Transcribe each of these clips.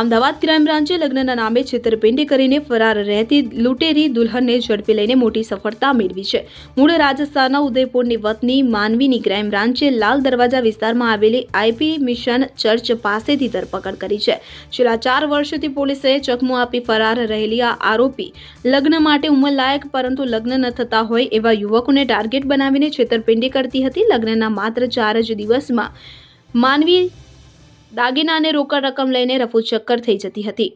Ahmedabad crime બ્રાન્ચે લગ્નના નામે છેતરપિંડી કરીને ફરાર રહેતી લૂંટેરી દુલ્હનને ઝડપી લઈને મોટી સફળતા મેળવી છે. મૂળ રાજસ્થાનના ઉદયપુરની વતની માનવીની ક્રાઇમ બ્રાન્ચે લાલ દરવાજા વિસ્તારમાં આવેલી આઈપી મિશન ચર્ચ પાસેથી ધરપકડ કરી છે. છેલ્લા ચાર વર્ષથી પોલીસે ચકમો આપી ફરાર રહેલી આ આરોપી લગ્ન માટે ઉંમરલાયક પરંતુ લગ્ન ન થતા હોય એવા યુવકોને ટાર્ગેટ બનાવીને છેતરપિંડી કરતી હતી. લગ્નના માત્ર ચાર જ દિવસમાં માનવી દાગીના અને રોકડ રકમ લઈને રફુચક્કર થઈ જતી હતી.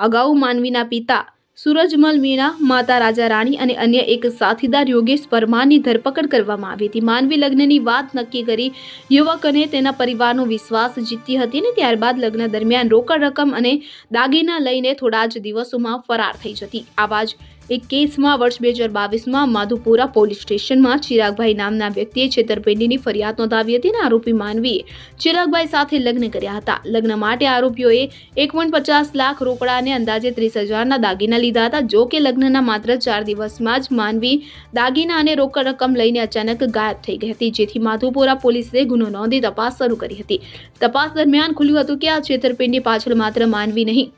અગાઉ માનવીના પિતા સૂરજમલ મીણા, માતા રાજા રાણી અને અન્ય એક સાથીદાર યોગેશ પરમારની ધરપકડ કરવામાં આવી હતી. માનવી લગ્નની વાત નક્કી કરી યુવક અને તેના પરિવારનો વિશ્વાસ જીતી હતી અને ત્યારબાદ લગ્ન દરમિયાન રોકડ રકમ અને દાગીના લઈને થોડા જ દિવસોમાં ફરાર થઈ જતી. આવા જ એક કેસમાં વર્ષ બે હજાર બાવીસમાં માધુપુરા પોલીસ સ્ટેશનમાં ચિરાગભાઈ નામના વ્યક્તિએ છેતરપિંડીની ફરિયાદ નોંધાવી હતી અને આરોપી માનવીએ ચિરાગભાઈ સાથે લગ્ન કર્યા હતા. લગ્ન માટે આરોપીઓએ એક પચાસ લાખ રોકડા અને અંદાજે ત્રીસ હજારના દાગીના લીધા હતા. જો કે લગ્નના માત્ર ચાર દિવસમાં જ માનવી દાગીના અને રોકડ રકમ લઈને અચાનક ગાયબ થઈ ગઈ હતી, જેથી માધુપુરા પોલીસે ગુનો નોંધી તપાસ શરૂ કરી હતી. તપાસ દરમિયાન ખુલ્યું હતું કે આ છેતરપિંડી પાછળ માત્ર માનવી નહીં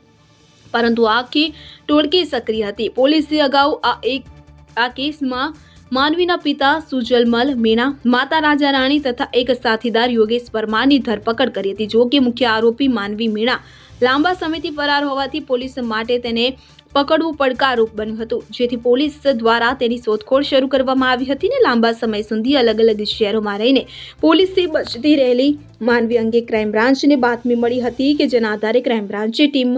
પરંતુ આખી ટોળકી સક્રિય હતી. પોલીસે અગાઉ આ એક, આ કેસમાં માનવીના પિતા સુજલમલ મીણા, માતા રાજા રાણી તથા એક સાથીદાર યોગેશ પરમારની ધરપકડ કરી હતી. જો કે મુખ્ય આરોપી માનવી મીણા લાંબા સમયથી ફરાર હોવાથી પોલીસ માટે તેને પકડવું પડકારરૂપ બન્યું હતું. જેથી પોલીસ દ્વારા તેની શોધખોળ શરૂ કરવામાં આવી હતી ને લાંબા સમય સુધી અલગ અલગ શહેરોમાં રહીને પોલીસથી બચતી રહેલી માનવી અંગે ક્રાઇમ બ્રાન્ચને બાતમી મળી હતી કે જેના આધારે ક્રાઇમ બ્રાન્ચે ટીમ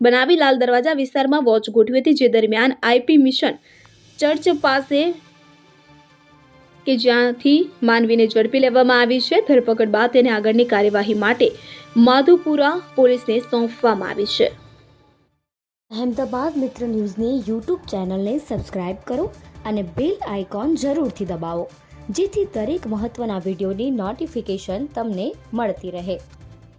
બનાવી લાલ દરવાજા વિસ્તારમાં વોચ ગોઠવી હતી, જે દરમિયાન આઈપી મિશન ચર્ચ પાસે કે જ્યાંથી માનવીને ઝડપી લેવામાં આવી છે. ધરપકડ બાદ તેને આગળની કાર્યવાહી માટે માધુપુરા પોલીસને સોંપવામાં આવી છે. અહેમદાબાદ મિત્ર ન્યૂઝની યુટ્યુબ ચેનલને સબસ્ક્રાઇબ કરો અને બેલ આઇકોન જરૂરથી દબાવો, જેથી દરેક મહત્ત્વના વિડીયોની નોટિફિકેશન તમને મળતી રહે.